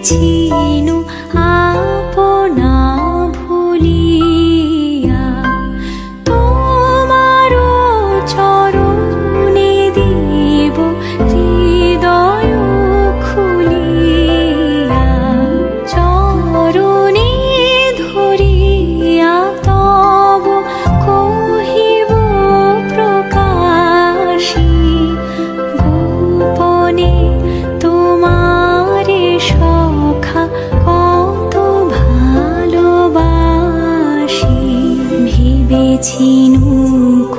情 বেছে নৌক।